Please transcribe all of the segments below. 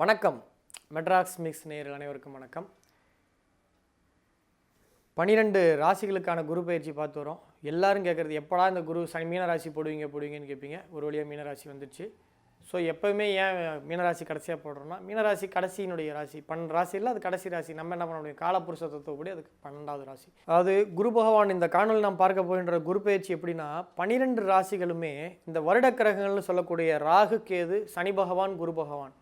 வணக்கம். மெட்ராஸ் மிக்ஸ் நேயர்கள் அனைவருக்கும் வணக்கம். பன்னிரெண்டு ராசிகளுக்கான குரு பயிற்சி பார்த்து வரோம். எல்லாரும் கேட்குறது எப்படா இந்த குரு சனி மீனராசி போடுவீங்க போடுவீங்கன்னு கேட்பீங்க. ஒரு வழியாக மீனராசி வந்துடுச்சு ஸோ எப்போவுமே ஏன் மீனராசி கடைசியாக போடுறோம்னா மீனராசி கடைசியினுடைய ராசி. பன்னெண்டு ராசி இல்லை அது கடைசி ராசி. நம்ம என்ன பண்ண முடியும்? காலப்புருஷ தத்துவப்படி அதுக்கு பன்னெண்டாவது ராசி. அதாவது குரு பகவான் இந்த காணொலி நாம் பார்க்க போகின்ற குரு பயிற்சி எப்படின்னா பன்னிரெண்டு ராசிகளுமே இந்த வருட கிரகங்கள்னு சொல்லக்கூடிய ராகு கேது சனி பகவான் குரு பகவான்.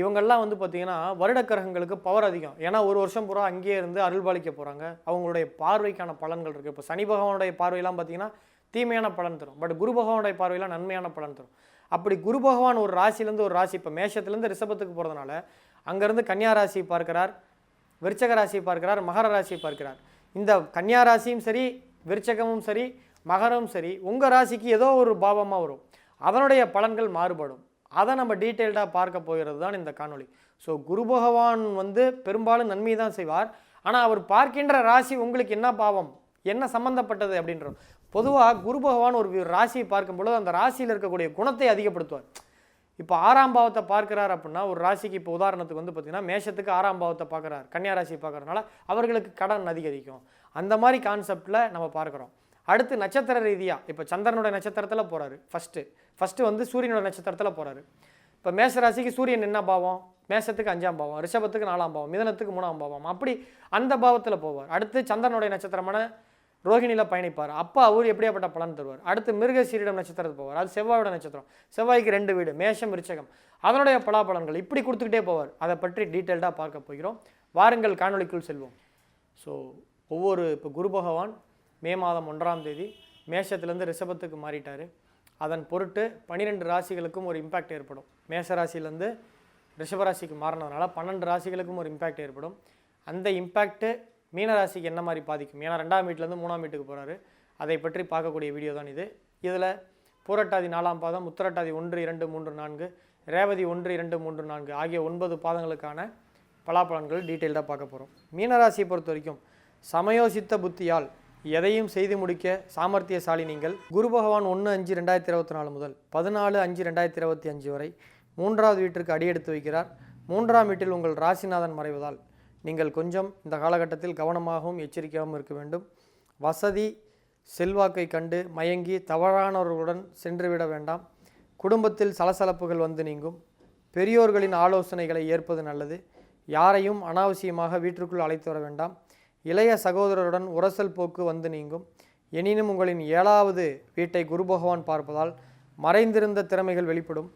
இவங்கெல்லாம் வந்து பார்த்தீங்கன்னா வருடக்கிரகங்களுக்கு பவர் அதிகம். ஏன்னா ஒரு வருஷம் பூரா அங்கேயே இருந்து அருள்பாலிக்க போகிறாங்க அவங்களுடைய பார்வைக்கான பலன்கள் இருக்குது இப்போ சனி பகவானுடைய பார்வையெல்லாம் பார்த்தீங்கன்னா தீமையான பலன் தரும். பட் குரு பகவானுடைய பார்வையெல்லாம் நன்மையான பலன் தரும். அப்படி குரு பகவான் ஒரு ராசியிலேருந்து ஒரு ராசி இப்போ மேஷத்துலேருந்து ரிஷபத்துக்கு போகிறதுனால அங்கேருந்து கன்னியா ராசியை பார்க்கிறார் விருச்சக ராசியை பார்க்கிறார் மகர ராசியை பார்க்கிறார். இந்த கன்னியா ராசியும் சரி விருச்சகமும் சரி மகரமும் சரி உங்கள் ராசிக்கு ஏதோ ஒரு பாவமாக வரும். அதனுடைய பலன்கள் மாறுபடும். அதை நம்ம டீட்டெயில்டாக பார்க்க போகிறது தான் இந்த காணொளி. ஸோ குரு பகவான் வந்து பெரும்பாலும் நன்மை தான் செய்வார். ஆனால் அவர் பார்க்கின்ற ராசி உங்களுக்கு என்ன பாவம்? என்ன சம்மந்தப்பட்டது அப்படின்றோம். பொதுவாக குரு பகவான் ஒரு ராசியை பார்க்கும் பொழுது அந்த ராசியில் இருக்கக்கூடிய குணத்தை அதிகப்படுத்துவார். இப்போ ஆறாம் பாவத்தை பார்க்கிறார் அப்படின்னா ஒரு ராசிக்கு இப்போ உதாரணத்துக்கு வந்து பார்த்திங்கன்னா மேஷத்துக்கு ஆறாம் பாவத்தை பார்க்குறாரு. கன்னியா ராசி பார்க்குறதுனால அவர்களுக்கு கடன் அதிகரிக்கும். அந்த மாதிரி கான்செப்டில் நம்ம பார்க்குறோம். அடுத்து நட்சத்திர ரீதியாக இப்போ சந்திரனுடைய நட்சத்திரத்தில் போகிறாரு ஃபஸ்ட்டு ஃபஸ்ட்டு வந்து சூரியனோட நட்சத்திரத்தில் போகிறாரு இப்போ மேஷ ராசிக்கு சூரியன் என்ன பாவம்? மேஷத்துக்கு அஞ்சாம் பாவம் ரிஷபத்துக்கு நாலாம் பாவம் மிதனத்துக்கு மூணாம் பாவம் அப்படி அந்த பாவத்தில் போவார். அடுத்து சந்திரனுடைய நட்சத்திரமான ரோஹிணியில் பயணிப்பார். அப்போ அவர் எப்படியாப்பட்ட பலன் தருவார்? அடுத்து மிருகசீரிடம் நட்சத்திரத்துக்கு போவார். அது செவ்வாயோட நட்சத்திரம். செவ்வாய்க்கு ரெண்டு வீடு மேஷம் ரிச்சகம் அதனுடைய பலாபலன்கள் இப்படி கொடுத்துக்கிட்டே போவார். அதை பற்றி டீட்டெயில்டாக பார்க்க போகிறோம். வாருங்கள் காணொளிக்குள் செல்வோம். ஸோ ஒவ்வொரு இப்போ குரு பகவான் மே மாதம் ஒன்றாம் தேதி மேஷத்துலேருந்து ரிஷபத்துக்கு மாறிட்டார். அதன் பொருட்டு பன்னிரெண்டு ராசிகளுக்கும் ஒரு இம்பேக்ட் ஏற்படும். மேஷ ராசியிலேருந்து ரிஷபராசிக்கு மாறினதுனால பன்னெண்டு ராசிகளுக்கும் ஒரு இம்பேக்ட் ஏற்படும். அந்த இம்பேக்ட்டு மீனராசிக்கு என்ன மாதிரி பாதிக்கும்? ஏன்னா ரெண்டாம் வீட்டிலேருந்து மூணாம் வீட்டுக்கு போகிறாரு அதை பற்றி பார்க்கக்கூடிய வீடியோ தான் இது. இதில் பூரட்டாதி நாலாம் பாதம் உத்தரட்டாதி ஒன்று இரண்டு மூன்று நான்கு ரேவதி ஒன்று இரண்டு மூன்று நான்கு ஆகிய ஒன்பது பாதங்களுக்கான பலாபலன்கள் டீட்டெயில்டாக பார்க்க போகிறோம் மீனராசியை பொறுத்த வரைக்கும் சமயோசித்த புத்தியால் எதையும் செய்து முடிக்க சாமர்த்தியசாலி நீங்கள் குரு பகவான் ஒன்று அஞ்சு ரெண்டாயிரத்தி இருபத்தி நாலு முதல் பதினாலு அஞ்சு ரெண்டாயிரத்தி இருபத்தி அஞ்சு வரை மூன்றாவது வீட்டிற்கு அடியெடுத்து வைக்கிறார். மூன்றாம் வீட்டில் உங்கள் ராசிநாதன் மறைவதால் நீங்கள் கொஞ்சம் இந்த காலகட்டத்தில் கவனமாகவும் எச்சரிக்கையாகவும் இருக்க வேண்டும். வசதி செல்வாக்கை கண்டு மயங்கி தவறானவர்களுடன் சென்றுவிட வேண்டாம். குடும்பத்தில் சலசலப்புகள் வந்து நீங்கும். பெரியோர்களின் ஆலோசனைகளை ஏற்பது நல்லது. யாரையும் அனாவசியமாக வீட்டிற்குள் அழைத்து வர வேண்டாம். இளைய சகோதரருடன் உரசல் போக்கு வந்து நீங்கும். எனினும் உங்களின் ஏழாவது வீட்டை குரு பகவான் பார்ப்பதால் மறைந்திருந்த திறமைகள் வெளிப்படும்.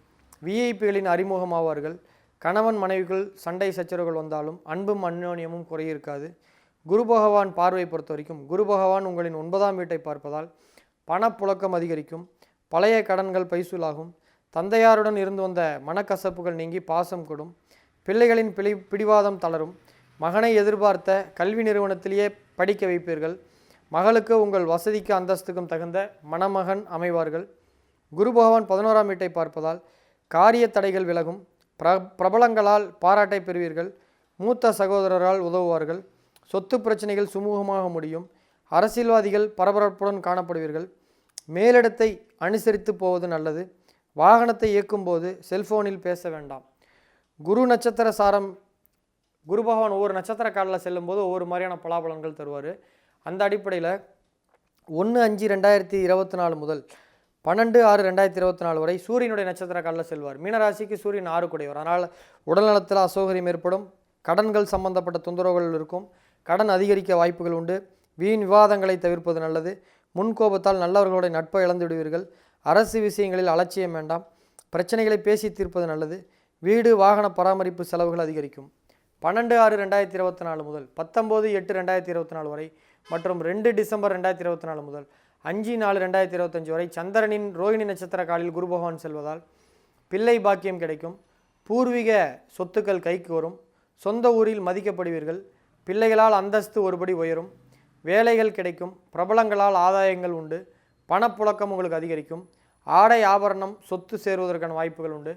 விஐபிகளின் அறிமுகமாவார்கள். கணவன் மனைவிகள் சண்டை சச்சரவுகள் வந்தாலும் அன்பும் அந்யோன்யமும் குறையிருக்காது. குரு பகவான் பார்வை பொறுத்த வரைக்கும் குரு பகவான் உங்களின் ஒன்பதாம் வீட்டை பார்ப்பதால் பணப்புழக்கம் அதிகரிக்கும். பழைய கடன்கள் பைசூலாகும். தந்தையாருடன் இருந்து வந்த மனக்கசப்புகள் நீங்கி பாசம் கொடும். பிள்ளைகளின் பிடி பிடிவாதம் தளரும். மகனை எதிர்பார்த்த கல்வி நிறுவனத்திலேயே படிக்க வைப்பீர்கள். மகளுக்கு உங்கள் வசதிக்கு அந்தஸ்துக்கும் தகுந்த மணமகன் அமைவார்கள். குரு பகவான் பதினோராம் வீட்டை பார்ப்பதால் காரிய தடைகள் விலகும். பிர பிரபலங்களால் பாராட்டை பெறுவீர்கள். மூத்த சகோதரரால் உதவுவார்கள். சொத்து பிரச்சனைகள் சுமூகமாக முடியும். அரசியல்வாதிகள் பரபரப்புடன் காணப்படுவீர்கள். மேலிடத்தை அனுசரித்து போவது நல்லது. வாகனத்தை இயக்கும்போது செல்போனில் பேச வேண்டாம். குரு நட்சத்திர சாரம் குரு பகவான் ஒவ்வொரு நட்சத்திர காலில் செல்லும்போது ஒவ்வொரு மாதிரியான பலாபலன்கள் தருவார். அந்த அடிப்படையில் ஒன்று அஞ்சு ரெண்டாயிரத்தி இருபத்தி நாலு முதல் பன்னெண்டு ஆறு ரெண்டாயிரத்தி இருபத்தி நாலு வரை சூரியனுடைய நட்சத்திர காலில் செல்வார். மீனராசிக்கு சூரியன் ஆறு குடையவர் அதனால் உடல்நலத்தில் அசௌகரியம் ஏற்படும். கடன்கள் சம்பந்தப்பட்ட தொந்தரவுகள் இருக்கும். கடன் அதிகரிக்க வாய்ப்புகள் உண்டு. வீண் விவாதங்களை தவிர்ப்பது நல்லது. முன்கோபத்தால் நல்லவர்களுடைய நட்பை இழந்து விடுவீர்கள். அரசு விஷயங்களில் அலட்சியம் வேண்டாம். பிரச்சனைகளை பேசி தீர்ப்பது நல்லது. வீடு வாகன பராமரிப்பு செலவுகள் அதிகரிக்கும். பன்னெண்டு ஆறு ரெண்டாயிரத்தி இருபத்தி நாலு முதல் பத்தொம்போது எட்டு ரெண்டாயிரத்தி இருபத்தி நாலு வரை மற்றும் ரெண்டு டிசம்பர் ரெண்டாயிரத்தி இருபத்தி நாலு முதல் அஞ்சு நாலு ரெண்டாயிரத்தி இருபத்தஞ்சு வரை சந்திரனின் ரோஹிணி நட்சத்திர காலில் குரு பகவான் செல்வதால் பிள்ளை பாக்கியம் கிடைக்கும். பூர்வீக சொத்துக்கள் கைக்கு வரும். சொந்த ஊரில் மதிக்கப்படுவீர்கள். பிள்ளைகளால் அந்தஸ்து ஒருபடி உயரும். வேலைகள் கிடைக்கும். பிரபலங்களால் ஆதாயங்கள் உண்டு. பணப்புழக்கம் உங்களுக்கு அதிகரிக்கும். ஆடை ஆபரணம் சொத்து சேருவதற்கான வாய்ப்புகள் உண்டு.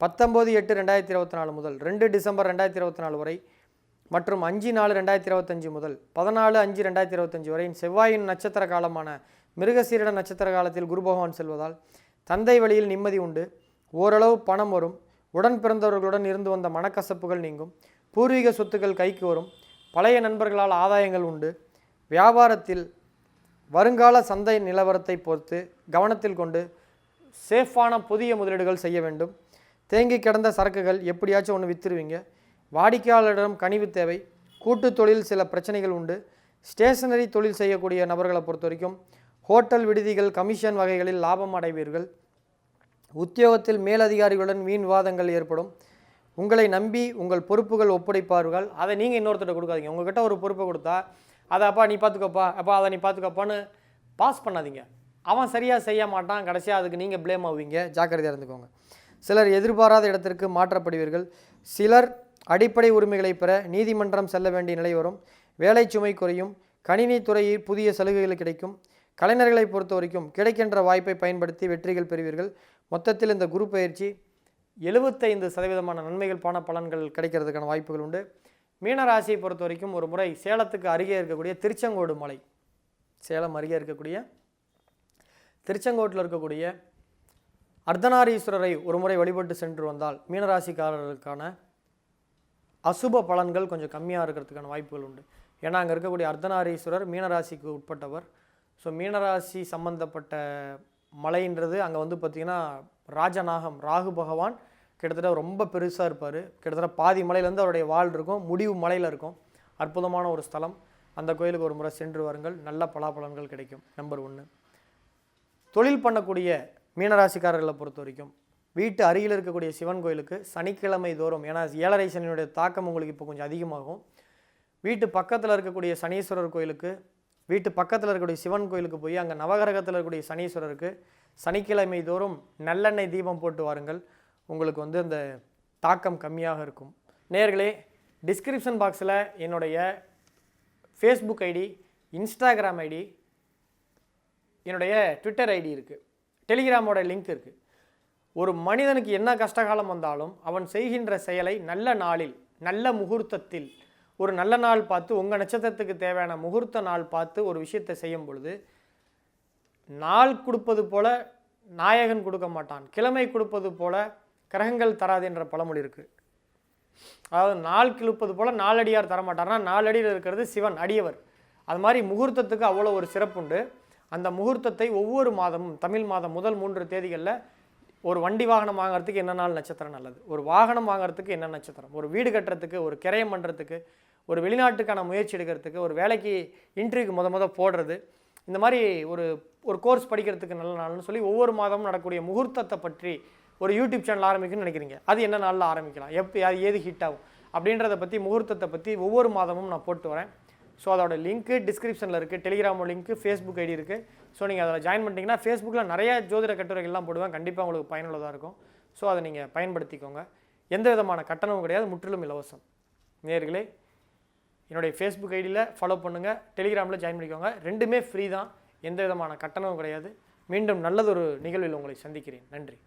பத்தொம்போது எட்டு ரெண்டாயிரத்தி இருபத்தி நாலு முதல் ரெண்டு டிசம்பர் ரெண்டாயிரத்தி இருபத்தி நாலு வரை மற்றும் அஞ்சு நாலு ரெண்டாயிரத்தி இருபத்தஞ்சு முதல் பதினாலு அஞ்சு ரெண்டாயிரத்தி இருபத்தஞ்சு வரை செவ்வாயின் நட்சத்திர காலமான மிருகசீரட நட்சத்திர காலத்தில் குரு பகவான் செல்வதால் தந்தை வழியில் நிம்மதி உண்டு. ஓரளவு பணம் வரும். உடன் பிறந்தவர்களுடன் இருந்து வந்த மனக்கசப்புகள் நீங்கும். பூர்வீக சொத்துக்கள் கைக்கு வரும். பழைய நண்பர்களால் ஆதாயங்கள் உண்டு. வியாபாரத்தில் வருங்கால சந்தை நிலவரத்தை பொறுத்து கவனத்தில் கொண்டு சேஃபான புதிய முதலீடுகள் செய்ய வேண்டும். தேங்கி கிடந்த சரக்குகள் எப்படியாச்சும் ஒன்று விற்றுருவீங்க வாடிக்கையாளரிடம் கனிவு தேவை. கூட்டு தொழில் சில பிரச்சனைகள் உண்டு. ஸ்டேஷனரி தொழில் செய்யக்கூடிய நபர்களை பொறுத்த வரைக்கும் ஹோட்டல் விடுதிகள் கமிஷன் வகைகளில் லாபம் அடைவீர்கள். உத்தியோகத்தில் மேலதிகாரிகளுடன் வீண் விவாதங்கள் ஏற்படும். உங்களை நம்பி உங்கள் பொறுப்புகள் ஒப்படைப்பார்கள். அதை நீங்கள் இன்னொருத்தர் கொடுக்காதீங்க. உங்ககிட்ட ஒரு பொறுப்பை கொடுத்தா அதை அப்பா நீ பார்த்துக்கோப்பா. அப்பா அதை நீ பார்த்துக்கப்பான்னு பாஸ் பண்ணாதீங்க. அவன் சரியாக செய்ய மாட்டான். கடைசியாக அதுக்கு நீங்கள் ப்ளேம் ஆவீங்க. ஜாக்கிரதையாக இருந்துக்கோங்க. சிலர் எதிர்பாராத இடத்திற்கு மாற்றப்படுவீர்கள். சிலர் அடிப்படை உரிமைகளை பெற நீதிமன்றம் செல்ல வேண்டிய நிலை வரும். வேலை சுமை குறையும். கணினி துறையில் புதிய சலுகைகள் கிடைக்கும். கலைஞர்களை பொறுத்த வரைக்கும் கிடைக்கின்ற வாய்ப்பை பயன்படுத்தி வெற்றிகள் பெறுவீர்கள். மொத்தத்தில் இந்த குரு பயிற்சி எழுபத்தைந்து சதவீதமான நன்மைகள் பண பலன்கள் கிடைக்கிறதுக்கான வாய்ப்புகள் உண்டு. மீனராசியை பொறுத்த வரைக்கும் ஒரு முறை சேலத்துக்கு அருகே இருக்கக்கூடிய திருச்செங்கோடு மலை. சேலம் அருகே இருக்கக்கூடிய திருச்செங்கோட்டில் இருக்கக்கூடிய அர்த்தநாரீஸ்வரரை ஒரு முறை வழிபட்டு சென்று வந்தால் மீனராசிக்காரர்களுக்கான அசுப பலன்கள் கொஞ்சம் கம்மியாக இருக்கிறதுக்கான வாய்ப்புகள் உண்டு. ஏன்னா அங்கே இருக்கக்கூடிய அர்த்தநாரீஸ்வரர் மீனராசிக்கு உட்பட்டவர். ஸோ மீனராசி சம்பந்தப்பட்ட மலைன்றது அங்கே வந்து பார்த்திங்கன்னா ராஜநாகம் ராகு பகவான் கிட்டத்தட்ட ரொம்ப பெருசாக இருப்பார். கிட்டத்தட்ட பாதி மலையிலேருந்து அவருடைய வாழ் இருக்கும் முடிவு மலையில் இருக்கும். அற்புதமான ஒரு ஸ்தலம். அந்த கோயிலுக்கு ஒரு முறை சென்று வாருங்கள். நல்ல பலாபலன்கள் கிடைக்கும். நம்பர் ஒன்று தொழில் பண்ணக்கூடிய மீனராசிக்காரர்களை பொறுத்த வரைக்கும் வீட்டு அருகில் இருக்கக்கூடிய சிவன் கோயிலுக்கு சனிக்கிழமை தோறும் ஏன்னா ஏழரை சனியினுடைய தாக்கம் உங்களுக்கு இப்போ கொஞ்சம் அதிகமாகும். வீட்டு பக்கத்தில் இருக்கக்கூடிய சனீஸ்வரர் கோயிலுக்கு வீட்டு பக்கத்தில் இருக்கக்கூடிய சிவன் கோயிலுக்கு போய் அங்கே நவகிரகத்தில் இருக்கக்கூடிய சனீஸ்வரருக்கு சனிக்கிழமை தோறும் நல்லெண்ணெய் தீபம் போட்டு வாருங்கள். உங்களுக்கு வந்து அந்த தாக்கம் கம்மியாக இருக்கும். நேர்களே டிஸ்கிரிப்ஷன் பாக்ஸில் என்னுடைய ஃபேஸ்புக் ஐடி இன்ஸ்டாகிராம் ஐடி என்னுடைய ட்விட்டர் ஐடி இருக்குது டெலிகிராமோட லிங்க் இருக்குது ஒரு மனிதனுக்கு என்ன கஷ்டகாலம் வந்தாலும் அவன் செய்கின்ற செயலை நல்ல நாளில் நல்ல முகூர்த்தத்தில் ஒரு நல்ல நாள் பார்த்து உங்கள் நட்சத்திரத்துக்கு தேவையான முகூர்த்த நாள் பார்த்து ஒரு விஷயத்தை செய்யும் பொழுது நாள் கொடுப்பது போல நாயகன் கொடுக்க மாட்டான். கிழமை கொடுப்பது போல கிரகங்கள் தராது என்ற பழமொழி இருக்குது அதாவது நாள் கிழப்பது போல் நாலடியார் தரமாட்டார்னா நாலடியில் இருக்கிறது சிவன் அடியவர். அது மாதிரி முகூர்த்தத்துக்கு அவ்வளோ ஒரு சிறப்புண்டு. அந்த முகூர்த்தத்தை ஒவ்வொரு மாதமும் தமிழ் மாதம் முதல் மூன்று தேதிகளில் ஒரு வண்டி வாகனம் வாங்குறதுக்கு என்ன நாள் நட்சத்திரம் நல்லது? ஒரு வாகனம் வாங்குறதுக்கு என்ன நட்சத்திரம்? ஒரு வீடு கட்டுறதுக்கு ஒரு கிரயம் பண்ணுறதுக்கு ஒரு வெளிநாட்டுக்கான முயற்சி எடுக்கிறதுக்கு ஒரு வேலைக்கு இன்டர்வியூக்கு முத முத போடுறது. இந்த மாதிரி ஒரு ஒரு கோர்ஸ் படிக்கிறதுக்கு நல்ல நாள்னு சொல்லி ஒவ்வொரு மாதமும் நடக்கக்கூடிய முகூர்த்தத்தை பற்றி ஒரு யூடியூப் சேனல் ஆரம்பிக்கணும்னு நினைக்கிறீங்க. அது என்ன நாளில் ஆரம்பிக்கலாம்? எப்போ அது ஏது ஹிட் ஆகும்? அப்படின்றத பற்றி முகூர்த்தத்தை பற்றி ஒவ்வொரு மாதமும் நான் போட்டு வரேன். ஸோ அதோட லிங்க்கு டிஸ்கிரிப்ஷனில் இருக்குது டெலிகிராமோ லிங்க்கு ஃபேஸ்புக் ஐடி இருக்குது ஸோ நீங்கள் அதில் ஜாயின் பண்ணிட்டீங்கன்னா ஃபேஸ்புக்கில் நிறைய ஜோதிட கட்டுரைகள்லாம் போடுவேன். கண்டிப்பாக உங்களுக்கு பயனுள்ளதாக இருக்கும். ஸோ அதை நீங்கள் பயன்படுத்திக்கோங்க. எந்த விதமான கட்டணமும் கிடையாது முற்றிலும் இலவசம். நேர்களே என்னுடைய ஃபேஸ்புக் ஐடியில் ஃபாலோ பண்ணுங்கள் டெலிகிராமில் ஜாயின் பண்ணிக்கோங்க. ரெண்டுமே ஃப்ரீ தான். எந்த விதமான கட்டணமும் கிடையாது. மீண்டும் நல்லதொரு நிகழ்வில் உங்களை சந்திக்கிறேன். நன்றி.